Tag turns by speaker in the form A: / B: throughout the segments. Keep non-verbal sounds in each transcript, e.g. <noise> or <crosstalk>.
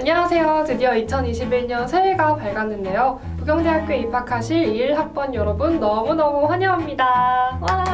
A: 안녕하세요. 드디어 2021년 새해가 밝았는데요. 부경대학교에 입학하실 21학번 여러분 너무너무 환영합니다. 와!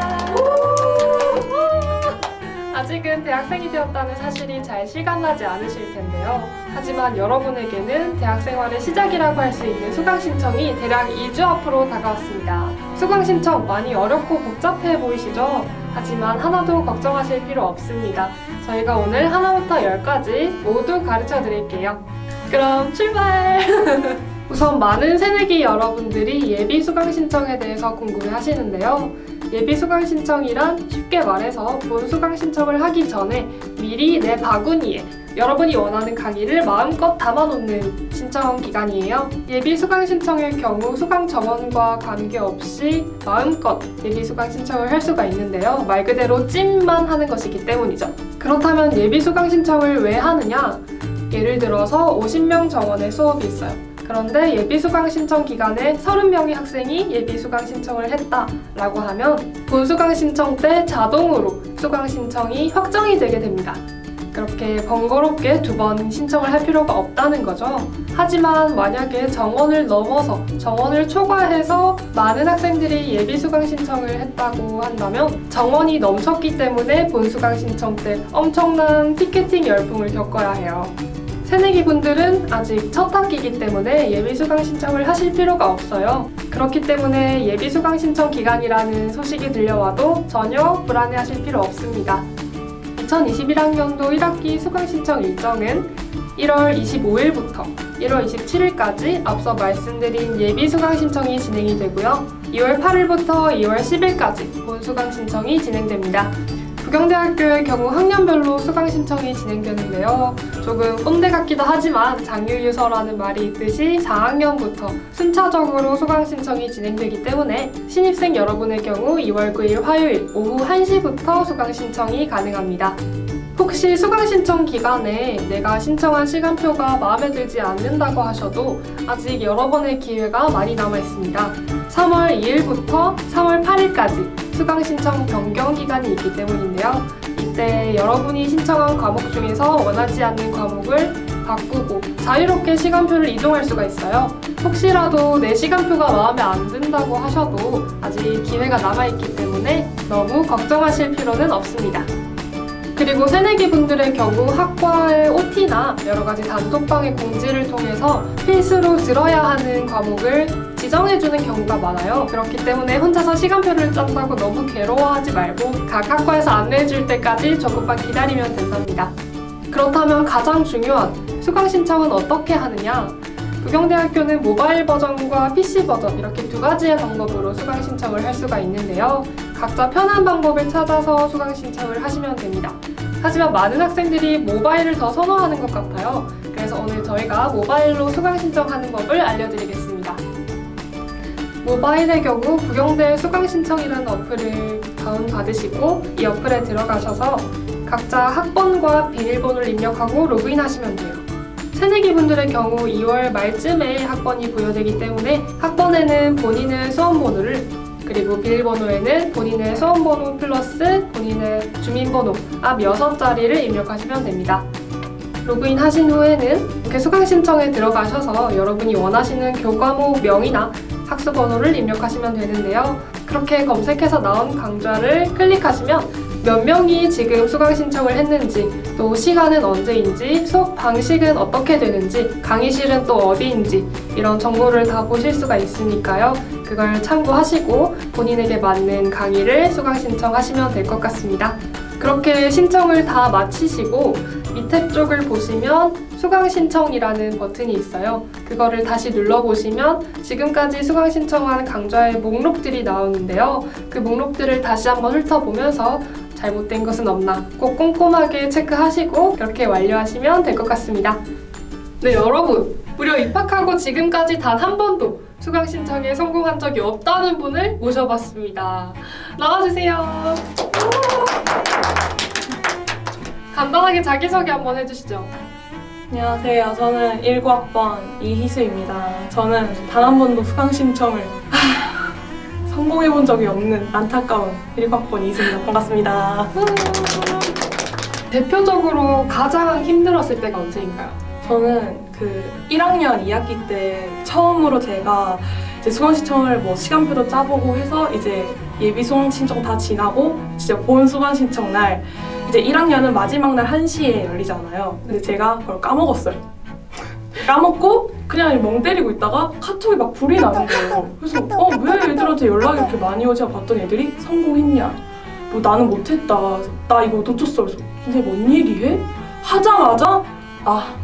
A: 아직은 대학생이 되었다는 사실이 잘 실감나지 않으실 텐데요. 하지만 여러분에게는 대학 생활의 시작이라고 할 수 있는 수강 신청이 대략 2주 앞으로 다가왔습니다. 수강 신청 많이 어렵고 복잡해 보이시죠? 하지만 하나도 걱정하실 필요 없습니다. 저희가 오늘 하나부터 열까지 모두 가르쳐 드릴게요. 그럼 출발! <laughs> 우선 많은 새내기 여러분들이 예비 수강 신청에 대해서 궁금해 하시는데요. 예비 수강 신청이란 쉽게 말해서 본 수강 신청을 하기 전에 미리 내 바구니에 여러분이 원하는 강의를 마음껏 담아놓는 신청 기간이에요. 예비 수강 신청의 경우 수강 정원과 관계없이 마음껏 예비 수강 신청을 할 수가 있는데요. 말 그대로 찜만 하는 것이기 때문이죠. 그렇다면 예비 수강 신청을 왜 하느냐? 예를 들어서 50명 정원의 수업이 있어요. 그런데 예비 수강 신청 기간에 30명의 학생이 예비 수강 신청을 했다라고 하면 본 수강 신청 때 자동으로 수강 신청이 확정이 되게 됩니다. 그렇게 번거롭게 두 번 신청을 할 필요가 없다는 거죠. 하지만 만약에 정원을 넘어서 정원을 초과해서 많은 학생들이 예비 수강 신청을 했다고 한다면 정원이 넘쳤기 때문에 본 수강 신청 때 엄청난 티켓팅 열풍을 겪어야 해요. 새내기 분들은 아직 첫 학기이기 때문에 예비 수강 신청을 하실 필요가 없어요. 그렇기 때문에 예비 수강 신청 기간이라는 소식이 들려와도 전혀 불안해하실 필요 없습니다. 2021학년도 1학기 수강 신청 일정은 1월 25일부터 1월 27일까지 앞서 말씀드린 예비 수강 신청이 진행이 되고요. 2월 8일부터 2월 10일까지 본 수강 신청이 진행됩니다. 부경대학교의 경우 학년별로 수강 신청이 진행되는데요. 조금 꼰대 같기도 하지만 장유유서라는 말이 있듯이 4학년부터 순차적으로 수강 신청이 진행되기 때문에 신입생 여러분의 경우 2월 9일 화요일 오후 1시부터 수강 신청이 가능합니다. 혹시 수강 신청 기간에 내가 신청한 시간표가 마음에 들지 않는다고 하셔도 아직 여러 번의 기회가 많이 남아 있습니다. 3월 2일부터 3월 8일까지 수강 신청 변경 기간이 있기 때문인데요. 이때 여러분이 신청한 과목 중에서 원하지 않는 과목을 바꾸고 자유롭게 시간표를 이동할 수가 있어요. 혹시라도 내 시간표가 마음에 안 든다고 하셔도 아직 기회가 남아있기 때문에 너무 걱정하실 필요는 없습니다. 그리고 새내기 분들의 경우 학과의 OT나 여러 가지 단톡방의 공지를 통해서 필수로 들어야 하는 과목을 지정해주는 경우가 많아요. 그렇기 때문에 혼자서 시간표를 짠다고 너무 괴로워하지 말고 각 학과에서 안내해줄 때까지 조금만 기다리면 된답니다. 그렇다면 가장 중요한 수강 신청은 어떻게 하느냐? 부경대학교는 모바일 버전과 PC 버전 이렇게 두 가지의 방법으로 수강 신청을 할 수가 있는데요. 각자 편한 방법을 찾아서 수강 신청을 하시면 됩니다. 하지만 많은 학생들이 모바일을 더 선호하는 것 같아요. 그래서 오늘 저희가 모바일로 수강 신청하는 법을 알려드리겠습니다. 모바일의 경우 부경대 수강 신청이라는 어플을 다운받으시고 이 어플에 들어가셔서 각자 학번과 비밀번호를 입력하고 로그인하시면 돼요. 새내기 분들의 경우 2월 말쯤에 학번이 부여되기 때문에 학번에는 본인의 수험번호를 그리고 비밀번호에는 본인의 수험번호 플러스 본인의 주민번호 앞 6자리를 입력하시면 됩니다. 로그인 하신 후에는 이렇게 수강 신청에 들어가셔서 여러분이 원하시는 교과목 명이나 학수 번호를 입력하시면 되는데요. 그렇게 검색해서 나온 강좌를 클릭하시면 몇 명이 지금 수강 신청을 했는지, 또 시간은 언제인지, 수업 방식은 어떻게 되는지, 강의실은 또 어디인지 이런 정보를 다 보실 수가 있으니까요. 그걸 참고하시고 본인에게 맞는 강의를 수강 신청하시면 될 것 같습니다. 그렇게 신청을 다 마치시고 밑에 쪽을 보시면 수강 신청이라는 버튼이 있어요. 그거를 다시 눌러보시면 지금까지 수강 신청한 강좌의 목록들이 나오는데요. 그 목록들을 다시 한번 훑어보면서 잘못된 것은 없나 꼭 꼼꼼하게 체크하시고 그렇게 완료하시면 될 것 같습니다. 네, 여러분. 무려 입학하고 지금까지 단 한 번도 수강 신청에 성공한 적이 없다는 분을 모셔봤습니다. 나와주세요. 간단하게 자기소개 한번 해주시죠.
B: 안녕하세요. 저는 19학번 이희수입니다. 저는 단 한 번도 수강 신청을 하, <laughs> 성공해 본 적이 없는 안타까운 19학번 이희수입니다. 반갑습니다. <laughs>
A: 대표적으로 가장 힘들었을 때가 언제인가요?
B: 저는 그 1학년 2학기 때 처음으로 제가 이제 수강 신청을 뭐 시간표도 짜보고 해서 이제 예비 수강 신청 다 지나고 진짜 본 수강 신청 날 이제 1학년은 마지막 날 1시에 열리잖아요. 근데 제가 그걸 까먹었어요. 까먹고 그냥 멍 때리고 있다가 카톡에 막 불이 나는 거예요. 그래서 어 왜 애들한테 연락이 이렇게 많이 오지? 봤더니 애들이 성공했냐? 뭐 나는 못했다. 나 이거 놓쳤어. 그래서 근데 뭔 얘기해? 하자마자 아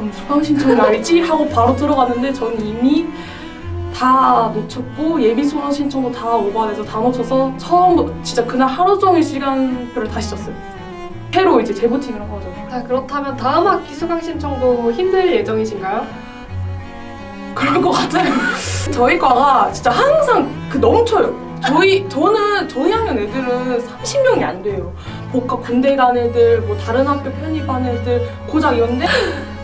B: 오늘 수강 신청 날이지 하고 바로 들어갔는데 저는 이미 다 놓쳤고 예비 수강 신청도 다 오버돼서 다 놓쳐서 처음 진짜 그날 하루 종일 시간표를 다시 썼어요. 새로 이제 재부팅을 한 거죠.
A: 자, 그렇다면 다음 학기 수강 신청도 힘들 예정이신가요?
B: 그럴 것 같아요. 저희 과가 진짜 항상 그 넘쳐요. 저희 저는 저희 학년 애들은 30명이 안 돼요. 복합 군대 간 애들, 뭐 다른 학교 편입한 애들, 고작 이런데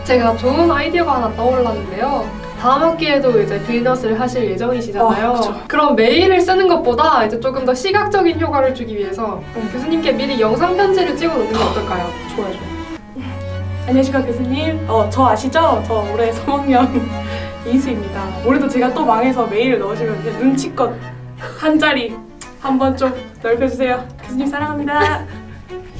A: 제가 좋은 아이디어가 하나 떠올랐는데요. 다음 학기에도 이제 빌넛을 하실 예정이시잖아요.
B: 아, 그쵸.
A: 그럼 메일을 쓰는 것보다 이제 조금 더 시각적인 효과를 주기 위해서
B: 음.
A: 교수님께 미리 영상 편지를 찍어 놓는 게 어떨까요?
B: 좋아요, 좋아요. 안녕하십니까 교수님. 어, 저 아시죠? 저 올해 3학년 <laughs> 이수입니다. 올해도 제가 또 망해서 메일을 넣으시면 눈치껏 한 자리 한번 좀 넓혀주세요. 교수님 사랑합니다.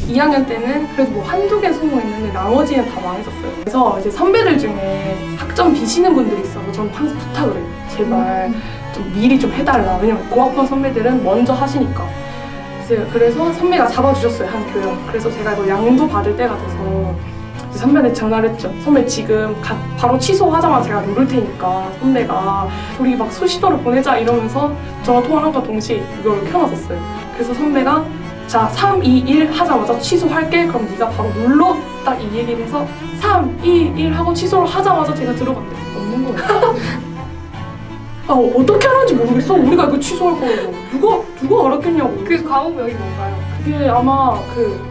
B: 2학년 때는 그래도 뭐 한두 개 성공했는데 나머지는 다 망했었어요. 그래서 이제 선배들 중에 학점 비시는 분들이 있어서 저는 항상 부탁을 해요. 제발 좀 미리 좀 해달라. 왜냐면 고학번 선배들은 먼저 하시니까. 그래서, 선배가 잡아주셨어요 한 교양. 그래서 제가 이거 양도 받을 때가 돼서 선배한테 전화를 했죠. 선배 지금 가- 바로 취소하자마자 제가 누를 테니까 선배가 우리 막 수시도를 보내자 이러면서 전화 통화한 과 동시에 이걸 켜놨었어요. 그래서 선배가 자 3, 2, 1 하자마자 취소할게. 그럼 네가 바로 눌러 딱 이 얘기를 해서 3, 2, 1 하고 취소를 하자마자 제가 들어갔대요. 없는 거예요. <laughs> 아 어떻게 하는지 모르겠어. 우리가 이거 취소할 거라고. 누가 누가 알았겠냐고.
A: 그 과목명이 뭔가요?
B: 그게 아마 그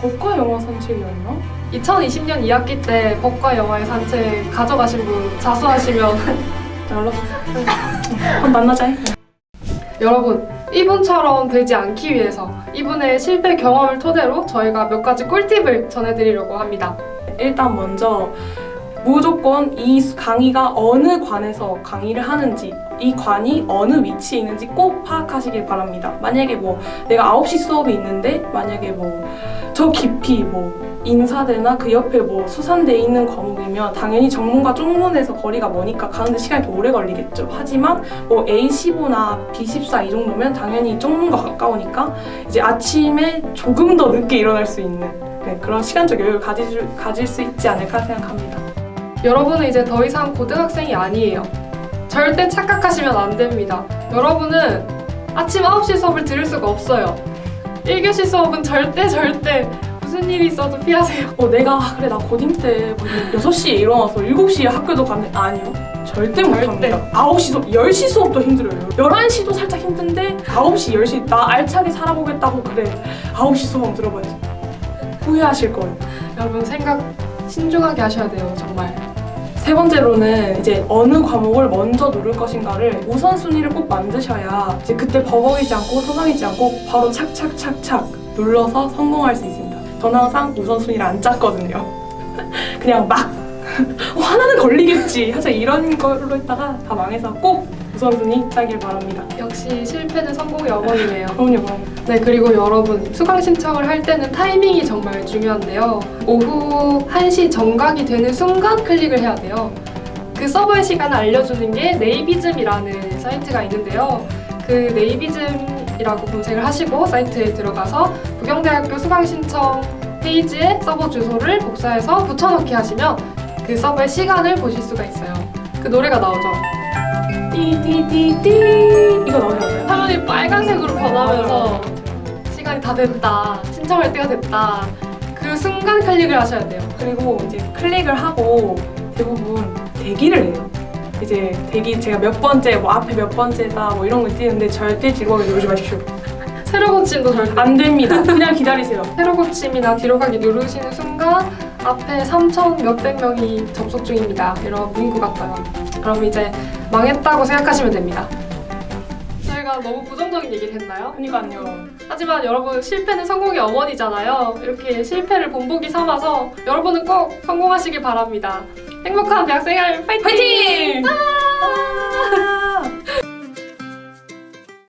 B: 법과 영화 산책이었나?
A: 2020년 2학기 때 법과 영화의 산책 가져가신 분 자수하시면 <laughs>
B: 연락. <laughs> 한번 만나자.
A: 여러분 이분처럼 되지 않기 위해서 이분의 실패 경험을 토대로 저희가 몇 가지 꿀팁을 전해드리려고 합니다.
B: 일단 먼저 무조건 이 강의가 어느 관에서 강의를 하는지 이 관이 어느 위치에 있는지 꼭 파악하시길 바랍니다. 만약에 뭐 내가 9시 수업이 있는데 만약에 뭐 저 깊이 뭐 인사대나 그 옆에 뭐 수산대에 있는 과목이면 당연히 정문과 쪽문에서 거리가 머니까 가는데 시간이 더 오래 걸리겠죠. 하지만 뭐 A15나 B14 이 정도면 당연히 쪽문과 가까우니까 이제 아침에 조금 더 늦게 일어날 수 있는 네, 그런 시간적 여유를 가질, 가질 수 있지 않을까 생각합니다.
A: 여러분은 이제 더 이상 고등학생이 아니에요. 절대 착각하시면 안 됩니다. 여러분은 아침 9시 수업을 들을 수가 없어요. 1교시 수업은 절대 절대 무슨 일이 있어도 피하세요.
B: 어, 내가 아, 그래 나 고딩 때뭐 6시에 일어나서 7시에 학교도 갔는데 아니요. 절대 못합니다. 9시 수업, 10시 수업도 힘들어요. 11시도 살짝 힘든데 9시, 10시 나 알차게 살아보겠다고 그래. 9시 수업 한번 들어봐야지. 후회하실 거예요.
A: 여러분 생각 신중하게 하셔야 돼요, 정말.
B: 세 번째로는 이제 어느 과목을 먼저 누를 것인가를 우선순위를 꼭 만드셔야 이제 그때 버거이지 않고 서성이지 않고 바로 착착착착 눌러서 성공할 수 있습니다. 저는 항상 우선순위를 안 짰거든요. <laughs> 그냥 막 <laughs> 어, 하나는 걸리겠지 하자 이런 걸로 했다가 다 망해서 꼭 우선순위 짜길 바랍니다.
A: 역시 실패는 성공의 어머니네요. <laughs>
B: 그럼요, 그럼.
A: 네, 그리고 여러분 수강 신청을 할 때는 타이밍이 정말 중요한데요. 오후 1시 정각이 되는 순간 클릭을 해야 돼요. 그 서버의 시간을 알려주는 게 네이비즘이라는 사이트가 있는데요. 그 네이비즘이라고 검색을 하시고 사이트에 들어가서 부 경대학교 수강 신청 페이지에 서버 주소를 복사해서 붙여넣기 하시면 그 서버의 시간을 보실 수가 있어요. 그 노래가 나오죠.
B: 띠띠띠띠 이거 나오지 않아요?
A: 화면이 빨간색으로 변하면서 시간이 다 됐다. 신청할 때가 됐다. 그 순간 클릭을 하셔야 돼요.
B: 그리고 이제 클릭을 하고 대부분 대기를 해요. 이제 대기 제가 몇 번째 뭐 앞에 몇 번째다 뭐 이런 거 뛰는데 절대 가기 누르지 마십시오.
A: 새로 고침도 절대
B: 안 됩니다. 그냥 기다리세요.
A: 새로 고침이나 뒤로 가기 누르시는 순간 앞에 3천 몇백 명이 접속 중입니다. 이런 문구가 떠요. 그럼 이제 망했다고 생각하시면 됩니다. 자, 제가 너무 부정적인 얘기를 했나요?
B: 그니까요.
A: 하지만 여러분 실패는 성공의 어머니잖아요. 이렇게 실패를 본보기 삼아서 여러분은 꼭 성공하시길 바랍니다. 행복한 대학생활 파이팅!
B: 파이팅!